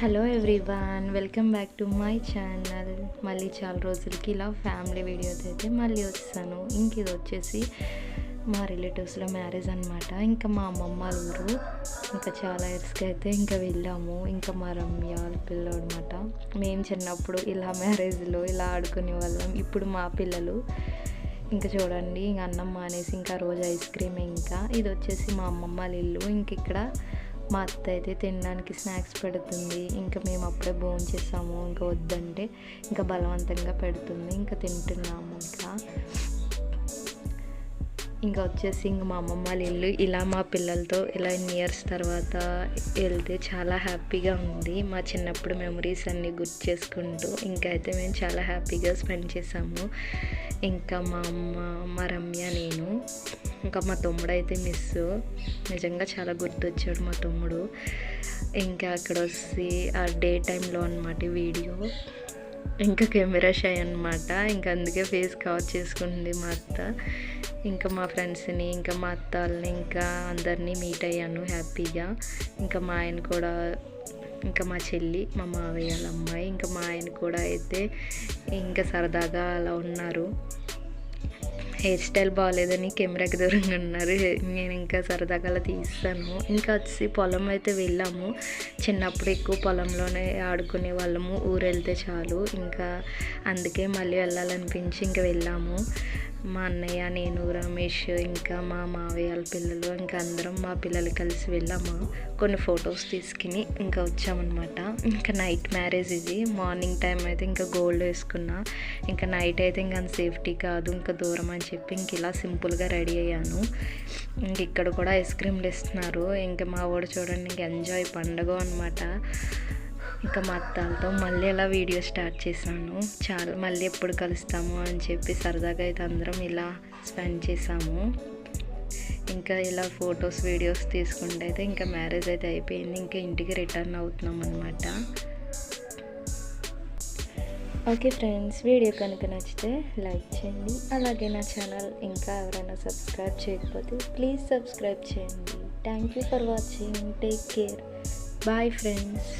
Hello everyone welcome back to my channel మళ్ళీ చాలా రోజులకి ఇలా ఫ్యామిలీ వీడియోస్ అయితే మళ్ళీ వచ్చాను. ఇంక ఇది వచ్చేసి మా రిలేటివ్స్లో మ్యారేజ్ అనమాట ఇంకా మా అమ్మమ్మ ఊరు. ఇంకా చాలా ఇయర్స్కి అయితే ఇంకా వెళ్ళాము. ఇంకా మా రమ్య వాళ్ళ పిల్లలు అనమాట మేము చిన్నప్పుడు ఇలా మ్యారేజ్లో ఇలా ఆడుకునే వాళ్ళం. ఇప్పుడు మా పిల్లలు. ఇంకా చూడండి ఇంకా అన్నం మానేసి ఇంకా రోజు ఐస్ క్రీమ్ ఇంకా. ఇది వచ్చేసి మా అమ్మమ్మ వాళ్ళ ఇల్లు. ఇంక ఇక్కడ మా అత్త అయితే తినడానికి స్నాక్స్ పెడుతుంది. ఇంకా మేము అప్పుడే భోజనం చేసాము. ఇంకా వద్దంటే ఇంకా బలవంతంగా పెడుతుంది. ఇంకా తింటున్నాము ఇంకా. ఇంకా వచ్చేసి ఇంక మా అమ్మమ్మ వాళ్ళ ఇల్లు ఇలా మా పిల్లలతో ఇలా ఇన్ని ఇయర్స్ తర్వాత వెళ్తే చాలా హ్యాపీగా ఉంది. మా చిన్నప్పుడు మెమరీస్ అన్నీ గుర్తు చేసుకుంటూ ఇంకా అయితే మేము చాలా హ్యాపీగా స్పెండ్ చేసాము. ఇంకా మా అమ్మ మా రమ్య నేను ఇంకా మా తమ్ముడు అయితే మిస్ నిజంగా చాలా గుర్తొచ్చాడు మా తమ్ముడు. ఇంకా అక్కడ వచ్చి ఆ డే టైంలో అనమాట వీడియో. ఇంకా కెమెరా షై అనమాట ఇంకా అందుకే ఫేస్ కవర్ చేసుకుంది మా అత్త. ఇంకా మా ఫ్రెండ్స్ని ఇంకా మా అత్త వాళ్ళని ఇంకా అందరినీ మీట్ అయ్యాను హ్యాపీగా. ఇంకా మా ఆయన కూడా ఇంకా మా చెల్లి మా మావయ్య వాళ్ళ అమ్మాయి ఇంకా మా ఆయన కూడా అయితే ఇంకా సరదాగా అలా ఉన్నారు. హెయిర్ స్టైల్ బాగాలేదని కెమెరాకి దూరంగా ఉన్నారు. నేను ఇంకా సరదాగా అలా తీస్తాను. ఇంకా వచ్చి పొలం అయితే వెళ్ళాము. చిన్నప్పుడు ఎక్కువ పొలంలోనే ఆడుకునే వాళ్ళము. ఊరు వెళ్తే చాలు. ఇంకా అందుకే మళ్ళీ వెళ్ళాలనిపించి ఇంకా వెళ్ళాము. మా అన్నయ్య నేను రమేష్ ఇంకా మా మావయ్య వాళ్ళ పిల్లలు ఇంకా అందరం మా పిల్లలు కలిసి వెళ్ళాము. కొన్ని ఫొటోస్ తీసుకుని ఇంకా వచ్చామన్నమాట. ఇంకా నైట్ మ్యారేజ్ ఇది. మార్నింగ్ టైం అయితే ఇంకా గోల్డ్ వేసుకున్నా. ఇంకా నైట్ అయితే ఇంకా సేఫ్టీ కాదు. ఇంకా దూరం అని చెప్పి ఇంక ఇలా సింపుల్గా రెడీ అయ్యాను. ఇంక ఇక్కడ కూడా ఐస్ క్రీమ్లు ఇస్తున్నారు. ఇంకా మా వాడు చూడండి ఇంక ఎంజాయ్ పండగ అనమాట ఇంకా మా అత్తాలతో మళ్ళీ ఇలా వీడియో స్టార్ట్ చేశాను. చాలా మళ్ళీ ఎప్పుడు కలుస్తాము అని చెప్పి సరదాగా అయితే అందరం ఇలా స్పెండ్ చేసాము ఇంకా ఇలా ఫొటోస్ వీడియోస్ తీసుకుంటే అయితే ఇంకా మ్యారేజ్ అయితే అయిపోయింది. ఇంకా ఇంటికి రిటర్న్ అవుతున్నాం అనమాట ఓకే ఫ్రెండ్స్ వీడియో కనుక నచ్చితే లైక్ చేయండి. అలాగే నా ఛానల్ ఇంకా ఎవరైనా సబ్స్క్రైబ్ చేయకపోతే ప్లీజ్ సబ్స్క్రైబ్ చేయండి. Thank you for watching take care bye friends